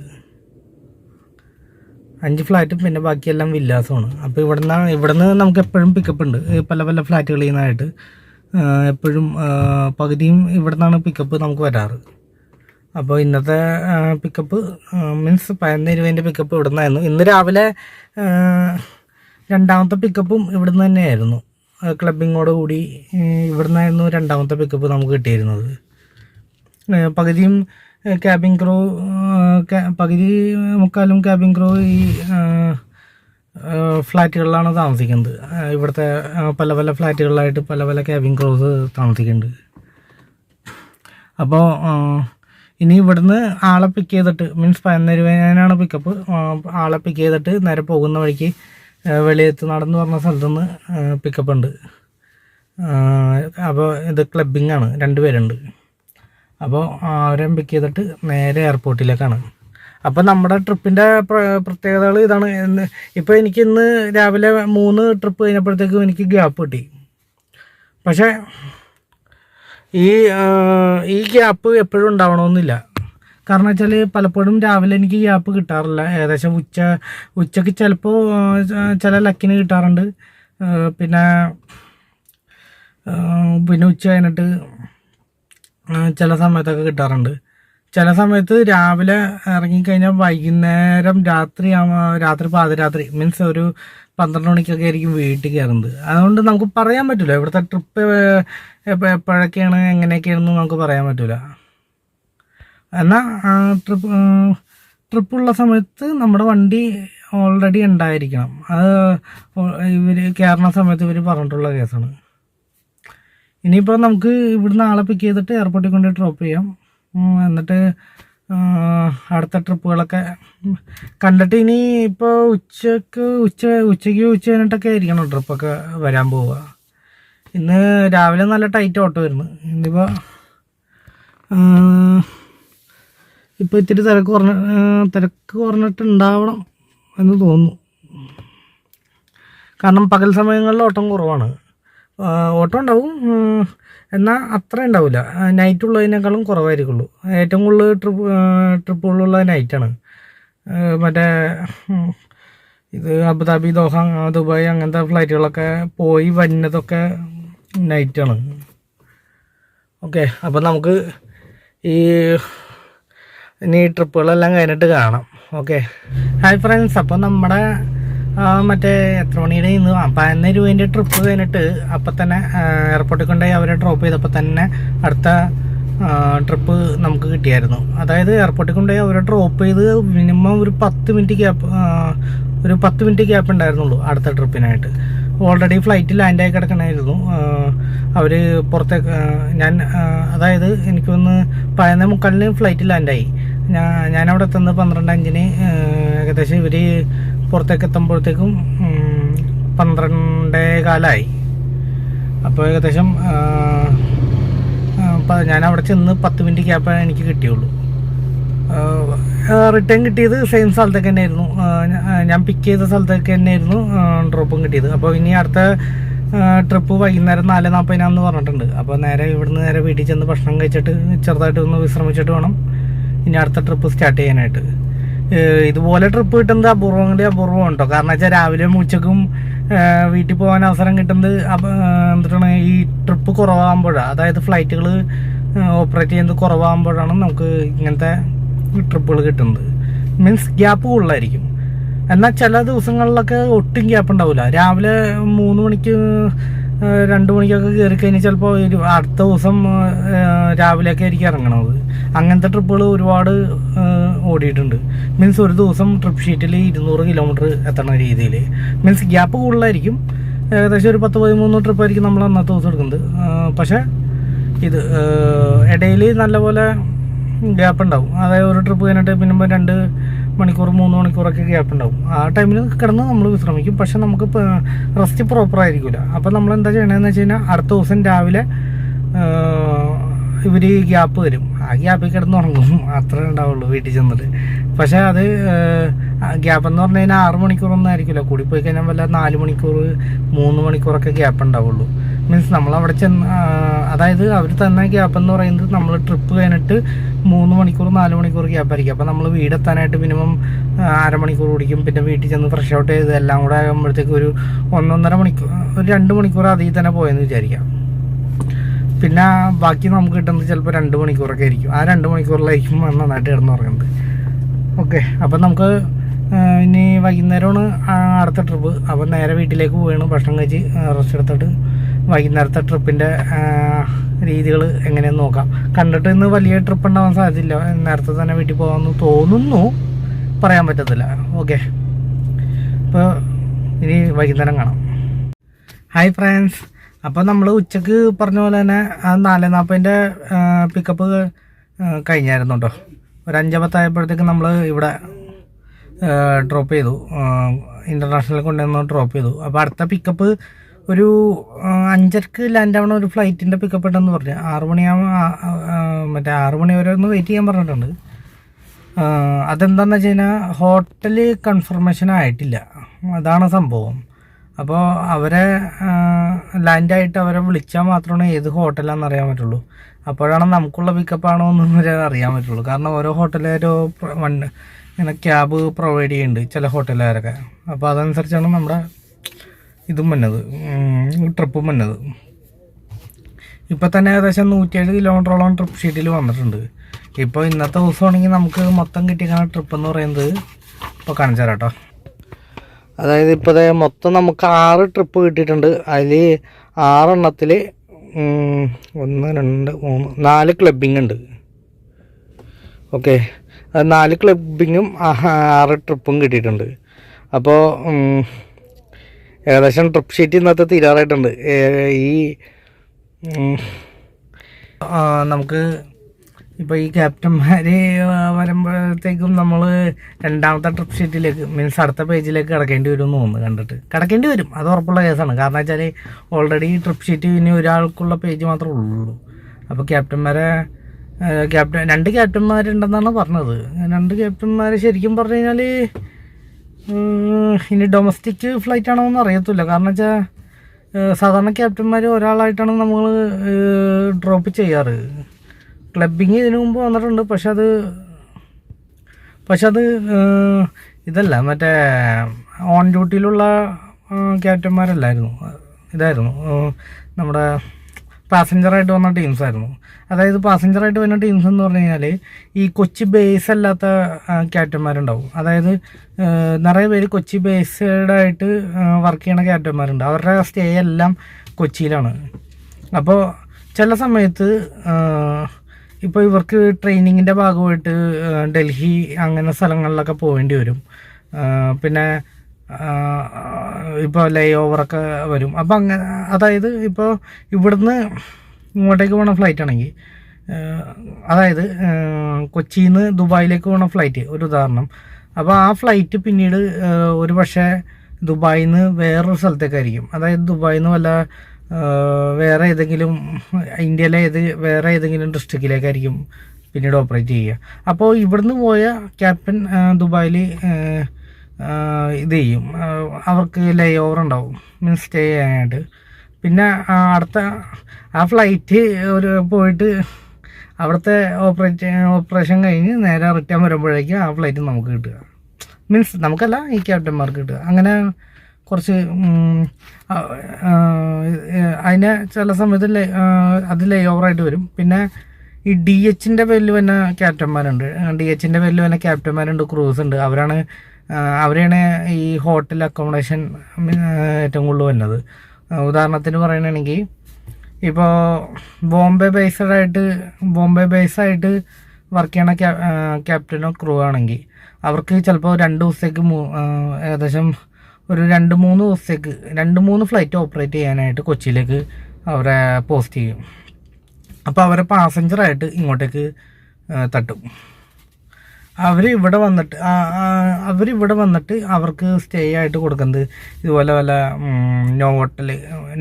അഞ്ച് ഫ്ലാറ്റും പിന്നെ ബാക്കിയെല്ലാം വില്ലാസമാണ്. അപ്പോൾ ഇവിടുന്ന് ഇവിടുന്ന് നമുക്ക് എപ്പോഴും പിക്കപ്പ് ഉണ്ട്. പല പല ഫ്ലാറ്റുകളിൽ നിന്നായിട്ട് എപ്പോഴും പകുതിയും ഇവിടെ നിന്നാണ് പിക്കപ്പ് നമുക്ക് വരാറ്. അപ്പോൾ ഇന്നത്തെ പിക്കപ്പ് മീൻസ് പതിനൊന്ന് ഇരുപതിന്റെ പിക്കപ്പ് ഇവിടെ നിന്നായിരുന്നു ഇന്ന് രാവിലെ രണ്ടാമത്തെ പിക്കപ്പും ഇവിടുന്ന് തന്നെയായിരുന്നു. ക്ലബിങ്ങോട് കൂടി ഇവിടുന്നായിരുന്നു രണ്ടാമത്തെ പിക്കപ്പ് നമുക്ക് കിട്ടിയിരുന്നത്. പകുതിയും ക്യാബിൻ ക്രൂ പകുതി മുക്കാലും ക്യാബിൻ ക്രൂ ഈ ഫ്ലാറ്റുകളിലാണ് താമസിക്കുന്നത്. ഇവിടുത്തെ പല പല ഫ്ലാറ്റുകളിലായിട്ട് പല പല ക്യാബിൻ ക്രൂസ് താമസിക്കുന്നുണ്ട്. അപ്പോൾ ഇനി ഇവിടുന്ന് ആളെ പിക്ക് ചെയ്തിട്ട് മീൻസ് പതിനൊന്ന് രൂപയാണ് പിക്കപ്പ് ആളെ പിക്ക് ചെയ്തിട്ട് നേരെ പോകുന്ന വഴിക്ക് വെളിയത്ത് നടന്ന് പറഞ്ഞ സ്ഥലത്തു നിന്ന് പിക്കപ്പ് ഉണ്ട്. അപ്പോൾ ഇത് ക്ലബിംഗ് ആണ്. രണ്ട് അപ്പോൾ അവരെ പിക്ക് ചെയ്തിട്ട് നേരെ എയർപോർട്ടിലേക്കാണ് അപ്പോൾ നമ്മുടെ ട്രിപ്പിന്റെ പ്രത്യേകതകൾ ഇതാണ്. ഇന്ന് ഇപ്പോൾ എനിക്ക് ഇന്ന് രാവിലെ മൂന്ന് ട്രിപ്പ് കഴിഞ്ഞപ്പോഴത്തേക്കും എനിക്ക് ഗ്യാപ്പ് കിട്ടി. പക്ഷേ ഈ ഈ ഗ്യാപ്പ് എപ്പോഴും ഉണ്ടാവണമെന്നില്ല കാരണം വെച്ചാൽ പലപ്പോഴും രാവിലെ എനിക്ക് ഗ്യാപ്പ് കിട്ടാറില്ല. ഏകദേശം ഉച്ച ഉച്ചയ്ക്ക് ചിലപ്പോൾ ചില ലക്കിന് കിട്ടാറുണ്ട്. പിന്നെ പിന്നെ ഉച്ച കഴിഞ്ഞിട്ട് ചില സമയത്തൊക്കെ കിട്ടാറുണ്ട്. ചില സമയത്ത് രാവിലെ ഇറങ്ങിക്കഴിഞ്ഞാൽ വൈകുന്നേരം രാത്രി രാത്രി പാതിരാത്രി മീൻസ് ഒരു പന്ത്രണ്ട് മണിക്കൊക്കെ ആയിരിക്കും വീട്ടിൽ കയറുന്നത്. അതുകൊണ്ട് നമുക്ക് പറയാൻ പറ്റില്ല ഇവിടുത്തെ ട്രിപ്പ് എപ്പോഴൊക്കെയാണ് എങ്ങനെയൊക്കെയാണെന്ന് നമുക്ക് പറയാൻ പറ്റില്ല എന്നാൽ ട്രിപ്പ് ട്രിപ്പുള്ള സമയത്ത് നമ്മുടെ വണ്ടി ഓൾറെഡി ഉണ്ടായിരിക്കണം. അത് ഇവർ കയറുന്ന സമയത്ത് ഇവർ പറഞ്ഞിട്ടുള്ള കേസാണ്. ഇനിയിപ്പോൾ നമുക്ക് ഇവിടുന്ന് ആളെ പിക്ക് ചെയ്തിട്ട് എയർപോർട്ടിൽ കൊണ്ട് ഡ്രോപ്പ് ചെയ്യാം. എന്നിട്ട് അടുത്ത ട്രിപ്പുകളൊക്കെ കണ്ടിട്ട് ഇനി ഇപ്പോൾ ഉച്ചയ്ക്ക് ഉച്ച ഉച്ചയ്ക്ക് ഉച്ച കഴിഞ്ഞിട്ടൊക്കെ ആയിരിക്കണം ട്രിപ്പൊക്കെ വരാൻ പോവുക? ഇന്ന് രാവിലെ നല്ല ടൈറ്റ് ഓട്ടോ വരുന്നു ഇന്നിപ്പോൾ ഇപ്പോൾ ഇത്തിരി തിരക്ക് കുറഞ്ഞ തിരക്ക് കുറഞ്ഞിട്ടുണ്ടാവണം എന്ന് തോന്നുന്നു. കാരണം പകൽ സമയങ്ങളിൽ ഓട്ടം കുറവാണ്. ഓട്ടം ഉണ്ടാവും. എന്നാൽ അത്ര ഉണ്ടാവില്ല. നൈറ്റ് ഉള്ളതിനേക്കാളും കുറവായിരിക്കുള്ളൂ. ഏറ്റവും കൂടുതൽ ട്രിപ്പ് ട്രിപ്പുകളുള്ള നൈറ്റാണ് മറ്റേ ഇത് അബുദാബി ദോഹ ദുബായ് അങ്ങനത്തെ ഫ്ലൈറ്റുകളൊക്കെ പോയി വരുന്നതൊക്കെ നൈറ്റാണ് ഓക്കെ അപ്പം നമുക്ക് ഈ ഇനി ട്രിപ്പുകളെല്ലാം കഴിഞ്ഞിട്ട് കാണാം. ഓക്കെ ഹായ് ഫ്രണ്ട്സ് അപ്പോൾ നമ്മുടെ മറ്റേ എത്ര മണിയുടെ ഇന്ന് പതിനൊന്ന് രൂപേന്റെ ട്രിപ്പ് കഴിഞ്ഞിട്ട് അപ്പം തന്നെ എയർപോർട്ടിൽ കൊണ്ടുപോയി അവരെ ഡ്രോപ്പ് ചെയ്തപ്പോൾ തന്നെ അടുത്ത ട്രിപ്പ് നമുക്ക് കിട്ടിയായിരുന്നു. അതായത് എയർപോർട്ടിൽ കൊണ്ടുപോയി അവരെ ഡ്രോപ്പ് ചെയ്ത് മിനിമം ഒരു പത്ത് മിനിറ്റ് ഗ്യാപ്പ് ഒരു പത്ത് മിനിറ്റ് ഗ്യാപ്പ് ഉണ്ടായിരുന്നുള്ളൂ അടുത്ത ട്രിപ്പിനായിട്ട് ഓൾറെഡി ഫ്ലൈറ്റ് ലാൻഡായി കിടക്കണമായിരുന്നു അവർ പുറത്തേക്ക് ആ, ഞാൻ അതായത് എനിക്കൊന്ന് പതിനൊന്ന് മുക്കാലിന് ഫ്ലൈറ്റ് ലാൻഡായി ഞാൻ ഞാനവിടെ എത്തുന്നത് പന്ത്രണ്ട് അഞ്ചിന് ഏകദേശം ഇവർ പുറത്തേക്ക് എത്തുമ്പോഴത്തേക്കും പന്ത്രണ്ടേ കാലമായി അപ്പോൾ ഏകദേശം ഞാൻ അവിടെ ചെന്ന് പത്ത് മിനിറ്റ് ഗ്യാപ്പേ എനിക്ക് കിട്ടിയുള്ളൂ. റിട്ടേൺ കിട്ടിയത് സെയിം സ്ഥലത്തേക്ക് തന്നെയായിരുന്നു. ഞാൻ പിക്ക് ചെയ്ത സ്ഥലത്തേക്ക് തന്നെയായിരുന്നു ഡ്രോപ്പും കിട്ടിയത്. അപ്പോൾ ഇനി അടുത്ത ട്രിപ്പ് വൈകുന്നേരം നാല് നാൽപ്പതിനാന്ന് പറഞ്ഞിട്ടുണ്ട്. അപ്പോൾ നേരെ ഇവിടുന്ന് നേരെ വീട്ടിൽ ചെന്ന് ഭക്ഷണം കഴിച്ചിട്ട് ചെറുതായിട്ട് ഒന്ന് വിശ്രമിച്ചിട്ട് വേണം. ഇനി അടുത്ത ട്രിപ്പ് സ്റ്റാർട്ട് ചെയ്യാനായിട്ട്. ഇതുപോലെ ട്രിപ്പ് കിട്ടുന്നത് അപൂർവങ്ങളിൽ അപൂർവം കേട്ടോ കാരണം വെച്ചാൽ രാവിലെ ഉച്ചക്കും വീട്ടിൽ പോകാൻ അവസരം കിട്ടുന്നത് എന്തിട്ടാണ് ഈ ട്രിപ്പ് കുറവാകുമ്പോഴാണ് അതായത് ഫ്ലൈറ്റുകൾ ഓപ്പറേറ്റ് ചെയ്യുന്നത് കുറവാകുമ്പോഴാണ് നമുക്ക് ഇങ്ങനത്തെ ട്രിപ്പുകൾ കിട്ടുന്നത്. മീൻസ് ഗ്യാപ്പ് കൂടുതലായിരിക്കും. എന്നാൽ ചില ദിവസങ്ങളിലൊക്കെ ഒട്ടും ഗ്യാപ്പ് ഉണ്ടാവില്ല രാവിലെ മൂന്ന് മണിക്ക് രണ്ട് മണിക്കൊക്കെ കയറി കഴിഞ്ഞാൽ ചിലപ്പോൾ ഒരു അടുത്ത ദിവസം രാവിലെ രാവിലെയൊക്കെ ആയിരിക്കും ഇറങ്ങണത്. അങ്ങനത്തെ ട്രിപ്പുകൾ ഒരുപാട് ഓടിയിട്ടുണ്ട്. മീൻസ് ഒരു ദിവസം ട്രിപ്പ് ഷീറ്റിൽ ഇരുന്നൂറ് കിലോമീറ്റർ എത്തണ രീതിയിൽ മീൻസ് ഗ്യാപ്പ് കൂടുതലായിരിക്കും. ഏകദേശം ഒരു പത്ത് പതിമൂന്ന് ട്രിപ്പായിരിക്കും നമ്മൾ അന്നത്തെ ദിവസം എടുക്കുന്നത്. പക്ഷേ ഇത് ഇടയിൽ നല്ലപോലെ ഗ്യാപ്പ് ഉണ്ടാവും. അതായത് ഒരു ട്രിപ്പ് കഴിഞ്ഞിട്ട് പിന്നെ രണ്ട് മണിക്കൂർ മൂന്ന് മണിക്കൂറൊക്കെ ഗ്യാപ്പ് ഉണ്ടാവും. ആ ടൈമിൽ കിടന്ന് നമ്മൾ വിശ്രമിക്കും. പക്ഷെ നമുക്ക് റെസ്റ്റ് പ്രോപ്പർ ആയിരിക്കില്ല അപ്പോൾ നമ്മൾ എന്താ ചെയ്യണമെന്ന് വെച്ച് കഴിഞ്ഞാൽ അടുത്ത ദിവസം രാവിലെ ഇവർ ഗ്യാപ്പ് വരും. ആ ഗ്യാപ്പിൽ കിടന്ന് ഉറങ്ങും. അത്രേ ഉണ്ടാവുള്ളൂ വീട്ടിൽ ചെന്നിട്ട്. പക്ഷേ അത് ഗ്യാപ്പ് എന്ന് പറഞ്ഞു കഴിഞ്ഞാൽ ആറ് മണിക്കൂറൊന്നും ആയിരിക്കില്ല കൂടി പോയി കഴിഞ്ഞാൽ വല്ല നാല് മണിക്കൂർ മൂന്ന് മണിക്കൂറൊക്കെ ഗ്യാപ്പ് ഉണ്ടാവുള്ളൂ. മീൻസ് നമ്മൾ അവിടെ ചെന്ന് അതായത് അവർ തന്ന ഗ്യാപ്പ് എന്ന് പറയുന്നത് നമ്മൾ ട്രിപ്പ് കഴിഞ്ഞിട്ട് മൂന്ന് മണിക്കൂർ നാല് മണിക്കൂർ ഗ്യാപ്പ് ആയിരിക്കും. അപ്പോൾ നമ്മൾ വീടെത്താനായിട്ട് മിനിമം അരമണിക്കൂർ ഓടിക്കും. പിന്നെ വീട്ടിൽ ചെന്ന് ഫ്രഷ് ഔട്ട് ചെയ്ത് എല്ലാം കൂടെ ആകുമ്പോഴത്തേക്ക് ഒരു ഒന്നൊന്നര മണിക്കൂർ ഒരു രണ്ട് മണിക്കൂർ അതിൽ തന്നെ പോയെന്ന് വിചാരിക്കാം. പിന്നെ ബാക്കി നമുക്ക് കിട്ടുന്നത് ചിലപ്പോൾ രണ്ട് മണിക്കൂറൊക്കെ ആയിരിക്കും. ആ രണ്ട് മണിക്കൂറിലായിരിക്കും നന്നായിട്ട് കിടന്നുറങ്ങുന്നത്. ഓക്കെ അപ്പം നമുക്ക് ഇനി വൈകുന്നേരമാണ് അടുത്ത ട്രിപ്പ് അപ്പം നേരെ വീട്ടിലേക്ക് പോവുകയാണ്. ഭക്ഷണം കഴിച്ച് റെസ്റ്റ് എടുത്തിട്ട് വൈകുന്നേരത്തെ ട്രിപ്പിന്റെ രീതികൾ എങ്ങനെയെന്ന് നോക്കാം. കണ്ടിട്ട് ഇന്ന് വലിയ ട്രിപ്പ് ഉണ്ടാവാൻ സാധ്യതയില്ല. നേരത്തെ തന്നെ വീട്ടിൽ പോകാമെന്ന് തോന്നുന്നു. പറയാൻ പറ്റത്തില്ല. ഓക്കെ അപ്പോൾ ഇനി വൈകുന്നേരം കാണാം. ഹായ് ഫ്രണ്ട്സ് അപ്പോൾ നമ്മൾ ഉച്ചയ്ക്ക് പറഞ്ഞ പോലെ തന്നെ നാല് നാൽപ്പതിന്റെ പിക്കപ്പ് കഴിഞ്ഞായിരുന്നു കേട്ടോ ഒരു അഞ്ച് പത്തായപ്പോഴത്തേക്ക് നമ്മൾ ഇവിടെ ഡ്രോപ്പ് ചെയ്തു. ഇന്റർനാഷണൽ കൊണ്ടുവന്ന് ഡ്രോപ്പ് ചെയ്തു. അപ്പോൾ അടുത്ത പിക്കപ്പ് ഒരു അഞ്ചരക്ക് ലാൻഡ് ആവണ ഒരു ഫ്ലൈറ്റിന്റെ പിക്കപ്പ് ഉണ്ടെന്ന് പറഞ്ഞു. ആറു മണിയാകുമ്പോൾ മറ്റേ ആറു മണി വരെ ഒന്ന് വെയിറ്റ് ചെയ്യാൻ പറഞ്ഞിട്ടുണ്ട്. അതെന്താണെന്ന് വെച്ച് കഴിഞ്ഞാൽ ഹോട്ടൽ കൺഫർമേഷൻ ആയിട്ടില്ല. അതാണ് സംഭവം. അപ്പോൾ അവരെ ലാൻഡായിട്ട് അവരെ വിളിച്ചാൽ മാത്രമാണ് ഏത് ഹോട്ടലാണെന്ന് അറിയാൻ പറ്റുള്ളൂ. അപ്പോഴാണ് നമുക്കുള്ള പിക്കപ്പാണോ എന്നൊന്നും എന്ന് അറിയാൻ പറ്റുള്ളൂ. കാരണം ഓരോ ഹോട്ടലുകാരോ പ്ര- വൺ- ഇങ്ങനെ ക്യാബ് പ്രൊവൈഡ് ചെയ്യുന്നുണ്ട് ചില ഹോട്ടലുകാരൊക്കെ അപ്പോൾ അതനുസരിച്ചാണ് നമ്മുടെ ഇതും വന്നത്. ട്രിപ്പും വന്നത്. ഇപ്പം തന്നെ ഏകദേശം നൂറ്റിയേഴ് കിലോമീറ്ററോളം ട്രിപ്പ് ഷീറ്റിൽ വന്നിട്ടുണ്ട്. ഇപ്പോൾ ഇന്നത്തെ ദിവസമാണെങ്കിൽ നമുക്ക് മൊത്തം കിട്ടിയിരിക്കുന്ന ട്രിപ്പ് എന്ന് പറയുന്നത് ഇപ്പോൾ കാണിച്ചു തരാം കേട്ടോ അതായത് ഇപ്പോൾ മൊത്തം നമുക്ക് ആറ് ട്രിപ്പ് കിട്ടിയിട്ടുണ്ട്. അതിൽ ആറെണ്ണത്തിൽ ഒന്ന് രണ്ട് മൂന്ന് നാല് ക്ലബിങ് ഉണ്ട്. ഓക്കെ നാല് ക്ലബിങ്ങും ആറ് ട്രിപ്പും കിട്ടിയിട്ടുണ്ട്. അപ്പോൾ ഏകദേശം ട്രിപ്പ് ഷീറ്റ് ഇന്നത്തെ തീരാറായിട്ടുണ്ട്. ഈ നമുക്ക് ഇപ്പോൾ ഈ ക്യാപ്റ്റന്മാർ വരുമ്പോഴത്തേക്കും നമ്മൾ രണ്ടാമത്തെ ട്രിപ്പ് ഷീറ്റിലേക്ക് മീൻസ് അടുത്ത പേജിലേക്ക് കിടക്കേണ്ടി വരും എന്ന് തോന്നുന്നു കണ്ടിട്ട്. കിടക്കേണ്ടി വരും അത് ഉറപ്പുള്ള കേസാണ്. കാരണം വെച്ചാൽ ഓൾറെഡി ട്രിപ്പ് ഷീറ്റ് ഇനി ഒരാൾക്കുള്ള പേജ് മാത്രമേ ഉള്ളൂ. അപ്പോൾ ക്യാപ്റ്റന്മാരെ ക്യാപ്റ്റൻ രണ്ട് ക്യാപ്റ്റന്മാരുണ്ടെന്നാണ് പറഞ്ഞത്. രണ്ട് ക്യാപ്റ്റന്മാർ ശരിക്കും പറഞ്ഞു കഴിഞ്ഞാൽ ഇനി ഡൊമസ്റ്റിക് ഫ്ലൈറ്റ് ആണോ എന്ന് അറിയത്തില്ല. കാരണം വെച്ചാൽ സാധാരണ ക്യാപ്റ്റന്മാർ ഒരാളായിട്ടാണ് നമ്മൾ ഡ്രോപ്പ് ചെയ്യാറ്. ക്ലബിങ് ഇതിനു മുമ്പ് വന്നിട്ടുണ്ട്. പക്ഷെ അത് പക്ഷെ അത് ഇതല്ല. മറ്റേ ഓൺ ഡ്യൂട്ടിയിലുള്ള ക്യാപ്റ്റന്മാരല്ലായിരുന്നു ഇതായിരുന്നു നമ്മുടെ പാസഞ്ചറായിട്ട് വന്ന ടീംസ് ആയിരുന്നു. അതായത് പാസഞ്ചറായിട്ട് വരുന്ന ടീംസ് എന്ന് പറഞ്ഞു കഴിഞ്ഞാൽ ഈ കൊച്ചി ബേസ് അല്ലാത്ത ക്യാപ്റ്റന്മാരുണ്ടാവും അതായത് നിറയെ പേര് കൊച്ചി ബേസ്ഡ് ആയിട്ട് വർക്ക് ചെയ്യണ ക്യാപ്റ്റന്മാരുണ്ട് അവരുടെ സ്റ്റേ എല്ലാം കൊച്ചിയിലാണ്. അപ്പോൾ ചില സമയത്ത് ഇപ്പോൾ ഇവർക്ക് ട്രെയിനിങ്ങിന്റെ ഭാഗമായിട്ട് ഡൽഹി അങ്ങനെ സ്ഥലങ്ങളിലൊക്കെ പോകേണ്ടി വരും. പിന്നെ ഇപ്പോൾ ലേ ഓവറൊക്കെ വരും. അപ്പോൾ അങ്ങനെ അതായത് ഇപ്പോൾ ഇവിടുന്ന് ഇങ്ങോട്ടേക്ക് പോകണ ഫ്ലൈറ്റ് ആണെങ്കിൽ അതായത് കൊച്ചിയിൽ നിന്ന് ദുബായിലേക്ക് പോകണ ഫ്ലൈറ്റ് ഒരു ഉദാഹരണം. അപ്പോൾ ആ ഫ്ലൈറ്റ് പിന്നീട് ഒരു പക്ഷേ ദുബായിൽ നിന്ന് വേറൊരു സ്ഥലത്തേക്കായിരിക്കും. അതായത് ദുബായിൽ നിന്ന് വല്ല വേറെ ഏതെങ്കിലും ഇന്ത്യയിലെ ഏത് വേറെ ഏതെങ്കിലും ഡിസ്ട്രിക്റ്റിലേക്കായിരിക്കും പിന്നീട് ഓപ്പറേറ്റ് ചെയ്യുക. അപ്പോൾ ഇവിടുന്ന് പോയ ക്യാപ്റ്റൻ ദുബായിൽ ഇത് ചെയ്യും. അവർക്ക് ലേ ഓവർ ഉണ്ടാവും. മീൻസ് സ്റ്റേ ചെയ്യാനായിട്ട്. പിന്നെ അടുത്ത ആ ഫ്ലൈറ്റ് ഒരു പോയിട്ട് അവിടുത്തെ ഓപ്പറേറ്റ് ഓപ്പറേഷൻ കഴിഞ്ഞ് നേരെ റിട്ടേൺ വരുമ്പോഴേക്കും ആ ഫ്ലൈറ്റ് നമുക്ക് കിട്ടുക. മീൻസ് നമുക്കല്ല ഈ ക്യാപ്റ്റന്മാർക്ക് കിട്ടുക. അങ്ങനെ കുറച്ച് അതിനെ ചില സമയത്ത് അത് ലേ ഓവറായിട്ട് വരും. പിന്നെ ഈ ഡി എച്ചിന്റെ പേരിൽ വന്ന ക്യാപ്റ്റന്മാരുണ്ട് ഡി എച്ചിന്റെ പേരിൽ വന്ന ക്യാപ്റ്റന്മാരുണ്ട് ക്രൂസ് ഉണ്ട്. അവരാണ് അവരെയാണ് ഈ ഹോട്ടൽ അക്കോമഡേഷൻ ഏറ്റവും കൂടുതൽ വന്നത്. ഉദാഹരണത്തിന് പറയുകയാണെങ്കിൽ ഇപ്പോൾ ബോംബെ ബേസ്ഡ് ആയിട്ട് ബോംബെ ബേസ് ആയിട്ട് വർക്ക് ചെയ്യണ ക്യാപ്റ്റനോ ക്രൂ ആണെങ്കിൽ അവർക്ക് ചിലപ്പോൾ രണ്ട് ദിവസത്തേക്ക് ഏകദേശം ഒരു രണ്ട് മൂന്ന് ദിവസത്തേക്ക് രണ്ട് മൂന്ന് ഫ്ലൈറ്റ് ഓപ്പറേറ്റ് ചെയ്യാനായിട്ട് കൊച്ചിയിലേക്ക് അവരെ പോസ്റ്റ് ചെയ്യും. അപ്പോൾ അവരെ പാസഞ്ചറായിട്ട് ഇങ്ങോട്ടേക്ക് തട്ടും. അവർ ഇവിടെ വന്നിട്ട് അവർ ഇവിടെ വന്നിട്ട് അവർക്ക് സ്റ്റേ ആയിട്ട് കൊടുക്കുന്നത് ഇതുപോലെ വല്ല നോവോട്ടൽ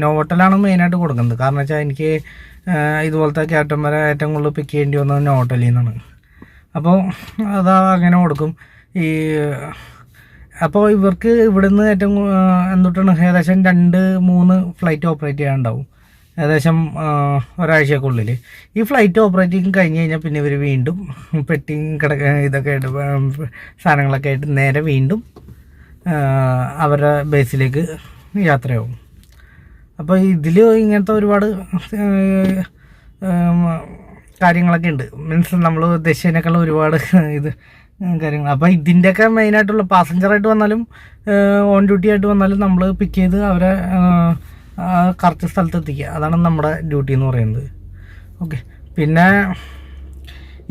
നോവോട്ടലാണ് മെയിനായിട്ട് കൊടുക്കുന്നത്. കാരണം വെച്ചാൽ എനിക്ക് ഇതുപോലത്തെ ക്യാപ്റ്റന്മാരെ ഏറ്റവും കൂടുതൽ പിക്ക് ചെയ്യേണ്ടി വന്നത് നോവോട്ടലിൽ നിന്നാണ് അപ്പോൾ അത് അങ്ങനെ കൊടുക്കും. ഈ അപ്പോൾ ഇവർക്ക് ഇവിടുന്ന് ഏറ്റവും എന്തുട്ടാണ് ഏകദേശം രണ്ട് മൂന്ന് ഫ്ലൈറ്റ് ഓപ്പറേറ്റ് ചെയ്യാനുണ്ടാവും. ഏകദേശം ഒരാഴ്ചക്കുള്ളിൽ. ഈ ഫ്ലൈറ്റ് ഓപ്പറേറ്റിംഗ് കഴിഞ്ഞ് കഴിഞ്ഞാൽ പിന്നെ ഇവർ വീണ്ടും പെട്ടിങ് കിടക്ക ഇതൊക്കെ ആയിട്ട് സാധനങ്ങളൊക്കെ ആയിട്ട് നേരെ വീണ്ടും അവരുടെ ബേസിലേക്ക് യാത്രയാവും. അപ്പോൾ ഇതിൽ ഇങ്ങനത്തെ ഒരുപാട് കാര്യങ്ങളൊക്കെ ഉണ്ട്. മീൻസ് നമ്മൾ ഉദ്ദേശിച്ചതിനേക്കാൾ ഒരുപാട് ഇത് കാര്യങ്ങൾ. അപ്പോൾ ഇതിന്റെയൊക്കെ മെയിനായിട്ടുള്ള പാസഞ്ചറായിട്ട് വന്നാലും ഓൺ ഡ്യൂട്ടി ആയിട്ട് വന്നാലും നമ്മൾ പിക്ക് ചെയ്ത് അവരെ കറക്റ്റ് സ്ഥലത്ത് എത്തിക്കുക അതാണ് നമ്മുടെ ഡ്യൂട്ടി എന്ന് പറയുന്നത്. ഓക്കെ പിന്നെ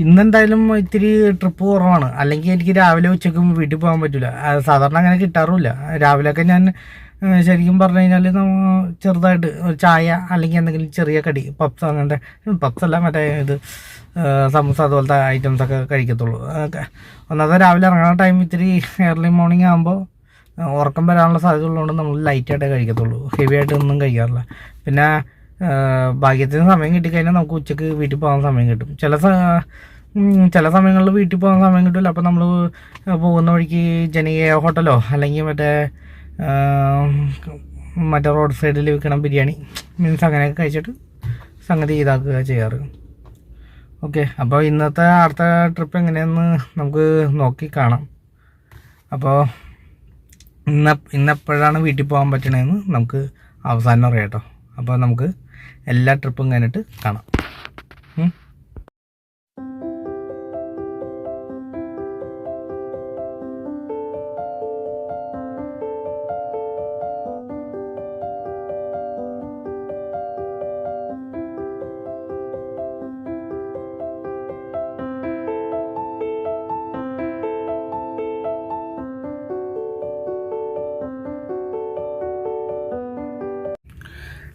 ഇന്നെന്തായാലും ഇത്തിരി ട്രിപ്പ് കുറവാണ്. അല്ലെങ്കിൽ എനിക്ക് രാവിലെ ഉച്ചയ്ക്കും വീട്ടിൽ പോകാൻ പറ്റില്ല സാധാരണ അങ്ങനെ കിട്ടാറുമില്ല. രാവിലെയൊക്കെ ഞാൻ ശരിക്കും പറഞ്ഞു കഴിഞ്ഞാൽ ചെറുതായിട്ട് ഒരു ചായ അല്ലെങ്കിൽ എന്തെങ്കിലും ചെറിയ കടി പപ്സ് അങ്ങനത്തെ പപ്സ് അല്ല മറ്റേ ഇത് സമൂസ അതുപോലത്തെ ഐറ്റംസ് ഒക്കെ കഴിക്കത്തുള്ളൂ. ഒന്നാമത് രാവിലെ ഇറങ്ങുന്ന ടൈം ഇത്തിരി ഏർലി മോർണിംഗ് ആകുമ്പോൾ ഉറക്കം വരാനുള്ള സാധ്യത ഉള്ളതുകൊണ്ട് നമ്മൾ ലൈറ്റായിട്ടേ കഴിക്കത്തുള്ളൂ. ഹെവി ആയിട്ട് ഒന്നും കഴിക്കാറില്ല. പിന്നെ ഭാഗ്യത്തിന് സമയം കിട്ടിക്കഴിഞ്ഞാൽ നമുക്ക് ഉച്ചയ്ക്ക് വീട്ടിൽ പോകാൻ സമയം കിട്ടും. ചില ചില സമയങ്ങളിൽ വീട്ടിൽ പോകാൻ സമയം കിട്ടില്ല അപ്പോൾ നമ്മൾ പോകുന്ന വഴിക്ക് ജനകീയ ഹോട്ടലോ അല്ലെങ്കിൽ മറ്റേ മറ്റേ റോഡ് സൈഡിൽ വിൽക്കണ ബിരിയാണി മീൻസ് അങ്ങനെയൊക്കെ കഴിച്ചിട്ട് സംഗതി ഇതാക്കുക ചെയ്യാറ്. ഓക്കെ അപ്പോൾ ഇന്നത്തെ അടുത്ത ട്രിപ്പ് എങ്ങനെയാണെന്ന് നമുക്ക് നോക്കി കാണാം. അപ്പോൾ ഇന്ന് ഇന്നെപ്പോഴാണ് വീട്ടിൽ പോകാൻ പറ്റണതെന്ന് നമുക്ക് അവസാനം അറിയാം കേട്ടോ. അപ്പോൾ നമുക്ക് എല്ലാ ട്രിപ്പും കഴിഞ്ഞിട്ട് കാണാം.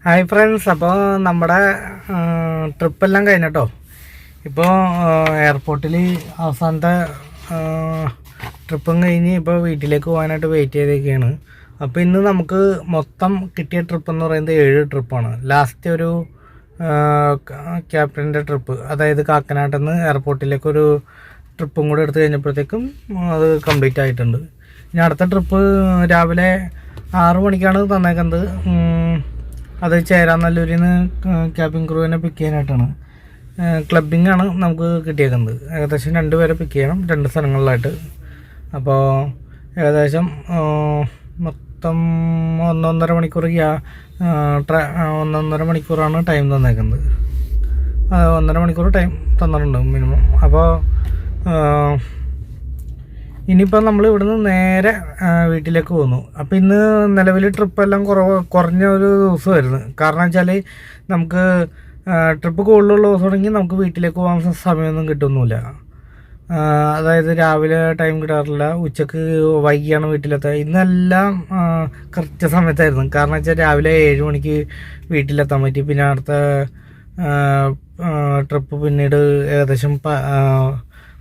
ഹായ് ഫ്രണ്ട്സ് അപ്പോൾ നമ്മുടെ ട്രിപ്പെല്ലാം കഴിഞ്ഞട്ടോ? ഇപ്പോൾ എയർപോർട്ടിൽ അവസാനത്തെ ട്രിപ്പും കഴിഞ്ഞ് ഇപ്പോൾ വീട്ടിലേക്ക് പോകാനായിട്ട് വെയിറ്റ് ചെയ്തേക്കാണ്. അപ്പോൾ ഇന്ന് നമുക്ക് മൊത്തം കിട്ടിയ ട്രിപ്പ് എന്ന് പറയുന്നത് ഏഴ് ട്രിപ്പാണ് ലാസ്റ്റ് ഒരു ക്യാപ്റ്റന്റെ ട്രിപ്പ് അതായത് കാക്കനാട്ടിൽ നിന്ന് എയർപോർട്ടിലേക്ക് ഒരു ട്രിപ്പും കൂടെ എടുത്തു കഴിഞ്ഞപ്പോഴത്തേക്കും അത് കംപ്ലീറ്റ് ആയിട്ടുണ്ട്. ഇനി അടുത്ത ട്രിപ്പ് രാവിലെ ആറു മണിക്കാണ് തന്നേക്കുന്നത്. അത് ചേരാനല്ലൂരിൽ നിന്ന് ക്യാബിൻ ക്രൂവിനെ പിക്ക് ചെയ്യാനായിട്ടാണ്. ക്ലബിംഗ് ആണ് നമുക്ക് കിട്ടിയേക്കുന്നത്. ഏകദേശം രണ്ട് പേരെ പിക്ക് ചെയ്യണം രണ്ട് സ്ഥലങ്ങളിലായിട്ട്. അപ്പോൾ ഏകദേശം മൊത്തം ഒന്നൊന്നര മണിക്കൂർ ഒന്നൊന്നര മണിക്കൂറാണ് ടൈം തന്നേക്കുന്നത്. ഒന്നര മണിക്കൂർ ടൈം തന്നിട്ടുണ്ട് മിനിമം അപ്പോൾ ഇനിയിപ്പോൾ നമ്മൾ ഇവിടുന്ന് നേരെ വീട്ടിലേക്ക് പോന്നു. അപ്പോൾ ഇന്ന് നിലവിൽ ട്രിപ്പെല്ലാം കുറവ് കുറഞ്ഞ ഒരു ദിവസമായിരുന്നു. കാരണം വെച്ചാൽ നമുക്ക് ട്രിപ്പ് കൂടുതലുള്ള ദിവസമാണെങ്കിൽ നമുക്ക് വീട്ടിലേക്ക് പോകാൻ സമയമൊന്നും കിട്ടുന്നില്ല അതായത് രാവിലെ ടൈം കിട്ടാറില്ല ഉച്ചയ്ക്ക് വൈകിയാണ് വീട്ടിലെത്തുക ഇന്നെല്ലാം കറക്റ്റ് സമയത്തായിരുന്നു കാരണം വെച്ചാൽ രാവിലെ ഏഴ് മണിക്ക് വീട്ടിലെത്താൻ പറ്റി. പിന്നെ അടുത്ത ട്രിപ്പ് പിന്നീട് ഏകദേശം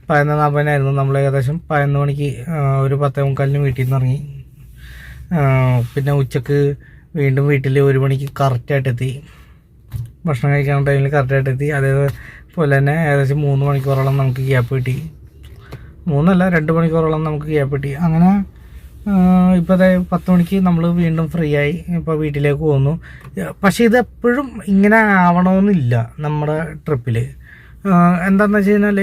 പതിനൊന്ന് നാൽപ്പതിനായിരുന്നു നമ്മൾ ഏകദേശം പതിനൊന്ന് മണിക്ക് ഒരു പത്തേ മുക്കാലിന് വീട്ടിൽ നിന്ന് ഇറങ്ങി. പിന്നെ ഉച്ചയ്ക്ക് വീണ്ടും വീട്ടിൽ ഒരു മണിക്ക് കറക്റ്റായിട്ട് എത്തി. ഭക്ഷണം കഴിക്കാൻ ടൈമിൽ കറക്റ്റായിട്ട് എത്തി. അതായത് പോലെ തന്നെ ഏകദേശം മൂന്ന് മണിക്കൂറോളം നമുക്ക് ഗ്യാപ്പ് കിട്ടി. മൂന്നല്ല രണ്ട് മണിക്കൂറോളം നമുക്ക് ഗ്യാപ്പ് കിട്ടി. അങ്ങനെ ഇപ്പോൾ അതെ പത്ത് മണിക്ക് നമ്മൾ വീണ്ടും ഫ്രീ ആയി ഇപ്പോൾ വീട്ടിലേക്ക് പോകുന്നു പക്ഷേ ഇത് എപ്പോഴും ഇങ്ങനെ ആവണമെന്നില്ല നമ്മുടെ ട്രിപ്പിൽ എന്താണെന്ന് വെച്ച് കഴിഞ്ഞാൽ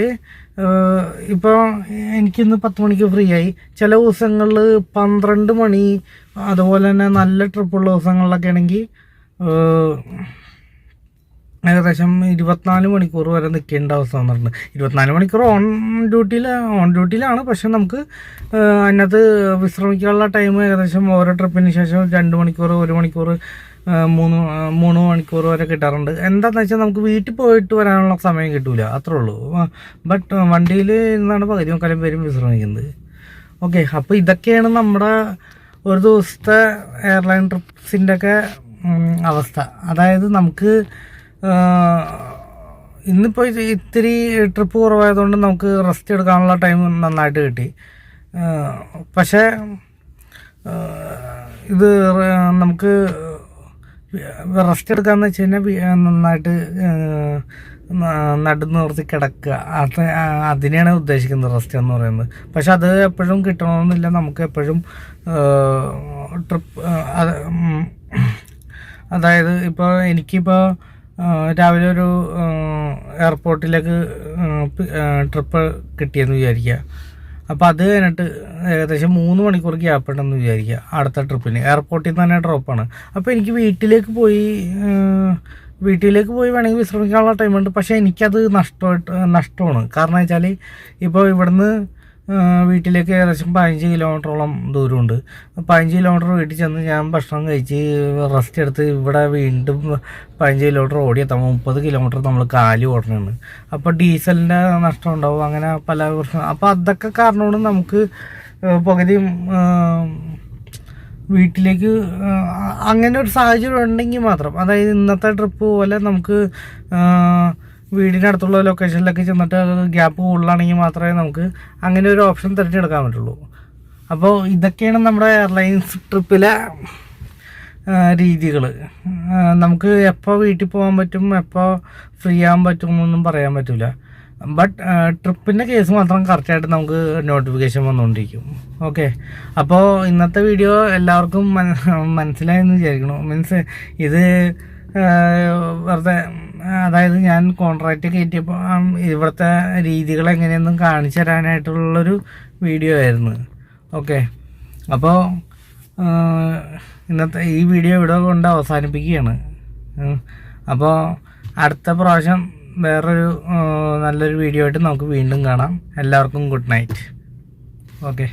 ഇപ്പോൾ എനിക്കിന്ന് പത്ത് മണിക്ക് ഫ്രീ ആയി ചില ദിവസങ്ങളിൽ പന്ത്രണ്ട് മണി അതുപോലെ തന്നെ നല്ല ട്രിപ്പുള്ള ദിവസങ്ങളിലൊക്കെ ആണെങ്കിൽ ഏകദേശം ഇരുപത്തിനാല് മണിക്കൂർ വരെ നിൽക്കേണ്ട അവസ്ഥ വന്നിട്ടുണ്ട്. ഇരുപത്തിനാല് മണിക്കൂർ ഓൺ ഡ്യൂട്ടിയിൽ ഓൺ ഡ്യൂട്ടിയിലാണ്. പക്ഷെ നമുക്ക് അതിനകത്ത് വിശ്രമിക്കാനുള്ള ടൈം ഏകദേശം ഓരോ ട്രിപ്പിന് ശേഷം രണ്ട് മണിക്കൂർ ഒരു മണിക്കൂർ മൂന്ന് മൂന്ന് മണിക്കൂർ വരെ കിട്ടാറുണ്ട്. എന്താണെന്ന് വെച്ചാൽ നമുക്ക് വീട്ടിൽ പോയിട്ട് വരാനുള്ള സമയം കിട്ടില്ല അത്രേ ഉള്ളൂ. ബട്ട് വണ്ടിയിൽ നിന്നാണ് പകുതി മുക്കാലും പേരും വിശ്രമിക്കുന്നത്. ഓക്കെ അപ്പോൾ ഇതൊക്കെയാണ് നമ്മുടെ ഒരു ദിവസത്തെ എയർലൈൻ ട്രിപ്സിന്റെ ഒക്കെ അവസ്ഥ. അതായത് നമുക്ക് ഇന്നിപ്പോൾ ഇത് ഇത്തിരി ട്രിപ്പ് കുറവായതുകൊണ്ട് നമുക്ക് റെസ്റ്റ് എടുക്കാനുള്ള ടൈം നന്നായിട്ട് കിട്ടി. പക്ഷേ ഇത് നമുക്ക് റെസ്റ്റ് എടുക്കാന്ന് വെച്ച് കഴിഞ്ഞാൽ നന്നായിട്ട് നടു നിർത്തി കിടക്കുക. അത് അതിനെയാണ് ഉദ്ദേശിക്കുന്നത് റെസ്റ്റ് എന്ന് പറയുന്നത്. പക്ഷെ അത് എപ്പോഴും കിട്ടണമെന്നില്ല. നമുക്ക് എപ്പോഴും ട്രിപ്പ് അതായത് ഇപ്പോൾ എനിക്കിപ്പോൾ രാവിലെ ഒരു എയർപോർട്ടിലേക്ക് ട്രിപ്പ് കിട്ടിയെന്ന് വിചാരിക്കുക. അപ്പോൾ അത് കഴിഞ്ഞിട്ട് ഏകദേശം മൂന്ന് മണിക്കൂർ ഗ്യാപ്പ് ഉണ്ടെന്ന് വിചാരിക്കുക അടുത്ത ട്രിപ്പിന് എയർപോർട്ടിൽ തന്നെ ഡ്രോപ്പാണ് അപ്പോൾ എനിക്ക് വീട്ടിലേക്ക് പോയി വീട്ടിലേക്ക് പോയി വേണമെങ്കിൽ വിശ്രമിക്കാനുള്ള ടൈമുണ്ട് പക്ഷേ എനിക്കത് നഷ്ടമായിട്ട് നഷ്ടമാണ്. കാരണം വെച്ചാൽ ഇപ്പോൾ ഇവിടുന്ന് വീട്ടിലേക്ക് ഏകദേശം പതിനഞ്ച് കിലോമീറ്ററോളം ദൂരമുണ്ട്. പതിനഞ്ച് കിലോമീറ്റർ വീട്ടിൽ ചെന്ന് ഞാൻ ഭക്ഷണം കഴിച്ച് റെസ്റ്റ് എടുത്ത് ഇവിടെ വീണ്ടും പതിനഞ്ച് കിലോമീറ്റർ ഓടിയെത്താൻ മുപ്പത് കിലോമീറ്റർ നമ്മൾ കാലി ഓടണമാണ് അപ്പോൾ ഡീസലിന്റെ നഷ്ടം ഉണ്ടാവും. അങ്ങനെ പല പ്രശ്നം. അപ്പോൾ അതൊക്കെ കാരണമാണ് നമുക്ക് പകുതി വീട്ടിലേക്ക് അങ്ങനെ ഒരു സാഹചര്യം ഉണ്ടെങ്കിൽ മാത്രം. അതായത് ഇന്നത്തെ ട്രിപ്പ് പോലെ നമുക്ക് വീടിനടുത്തുള്ള ലൊക്കേഷനിലൊക്കെ ചെന്നിട്ട് ഗ്യാപ്പ് കൂടുതലാണെങ്കിൽ മാത്രമേ നമുക്ക് അങ്ങനെ ഒരു ഓപ്ഷൻ തിരഞ്ഞെടുക്കാൻ പറ്റുള്ളൂ. അപ്പോൾ ഇതൊക്കെയാണ് നമ്മുടെ എയർലൈൻസ് ട്രിപ്പിലെ രീതികൾ നമുക്ക് എപ്പോൾ വീട്ടിൽ പോകാൻ പറ്റും എപ്പോൾ ഫ്രീ ആകാൻ പറ്റും എന്നൊന്നും പറയാൻ പറ്റില്ല ബട്ട് ട്രിപ്പിന്റെ കേസ് മാത്രം കറക്റ്റായിട്ട് നമുക്ക് നോട്ടിഫിക്കേഷൻ വന്നുകൊണ്ടിരിക്കും ഓക്കെ അപ്പോൾ ഇന്നത്തെ വീഡിയോ എല്ലാവർക്കും മനസ്സിലായെന്ന് വിചാരിക്കണം മീൻസ് ഇത് വെറുതെ അതായത് ഞാൻ കോൺട്രാക്റ്റ് കയറ്റിയപ്പോൾ ഇവിടുത്തെ രീതികൾ എങ്ങനെയൊന്നും കാണിച്ചു തരാനായിട്ടുള്ളൊരു വീഡിയോ ആയിരുന്നു. ഓക്കെ അപ്പോൾ ഇന്നത്തെ ഈ വീഡിയോ ഇവിടെ കൊണ്ട് അവസാനിപ്പിക്കുകയാണ്. അപ്പോൾ അടുത്ത പ്രാവശ്യം വേറൊരു നല്ലൊരു വീഡിയോ ആയിട്ട് നമുക്ക് വീണ്ടും കാണാം. എല്ലാവർക്കും ഗുഡ് നൈറ്റ് ഓക്കെ